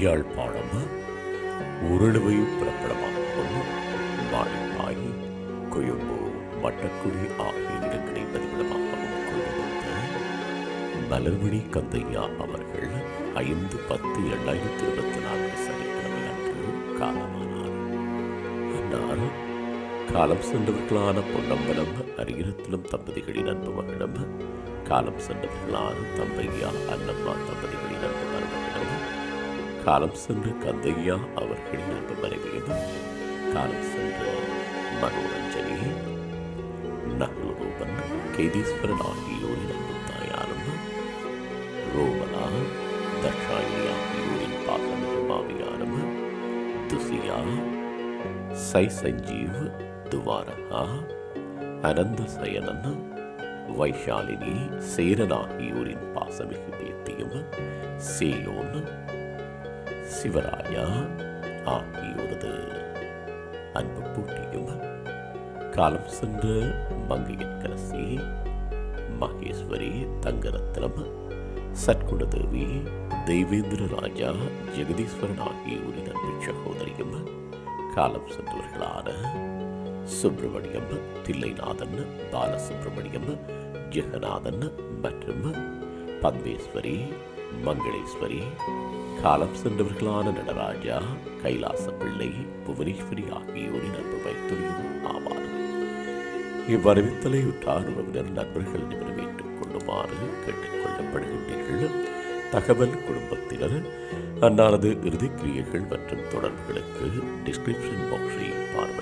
யாழ்ப்பாணம் உருளுவை பிறப்பிடமாகவும் மாடிப்பாய் கொழும்பு மட்டக்குடி ஆகிய இடங்களை பதிவிடமாகவும் கொண்டிருந்த கந்தையா அவர்கள் ஐந்து பத்து இரண்டாயிரத்தி இருபத்தி நான்கு சனிக்கிழமை அன்று காலமானார். அன்னார் காலம் சென்றவர்களான பொன்னம்பலம் அரியரத்திலும் தம்பதிகளின் அன்பு மகளிடம் காலம் சென்றவர்களான தம்பையா அன்னம்மா தம்பதிகளின் அன்பு காலம் சென்ற கந்தையா அவர்களின் அன்பு மனைவியும் காலம் சென்ற மனோரஞ்சனி நகுலரூபன் கேதீஸ்வரன் ஆகியோரின் அன்பு தாயாரும் ரோமனா தட்சாயினி ஆகியோரின் பாசமிகு மாமியாரும் துசியா சை சஞ்சீவ் துவாரகா அனந்த சயனன் வைஷாலினி சேரன் ஆகியோரின் பாசமிகு பேத்தியும் சேயோன் சிவராயா ஆகியோரது அன்பு பூட்டியும் காலம் சென்ற மங்கையற்கரசி மகேஸ்வரி தங்கரத்னம் சத்குணதேவி தெய்வேந்திர ராஜா ஜெகதீஸ்வரன் ஆகியோரின் அன்பு சகோதரியும் காலம் சென்றவர்களான சுப்பிரமணியம் தில்லைநாதன் பாலசுப்பிரமணியம் ஜெகநாதன் மற்றும் பத்மேஸ்வரி மங்களேஸ்வரி காலம் சென்றவர்களான நடராஜா கைலாச பிள்ளை புவனேஸ்வரி ஆகியோரின் அன்பு வைத்துறையும் ஆவார். இவ்வறிவித்தலை உற்றார் உறவினர் நண்பர்கள் நிறைவேற்றிக் கொள்ளுமாறு கேட்டுக்கொள்ளப்படுகின்றீர்கள் தகவல் குடும்பத்தினர் அன்னாரது இறுதிக்கிரியைகள் மற்றும் தொடர்புகளுக்கு டிஸ்கிரிப்ஷன் பாக்ஸை பார்வை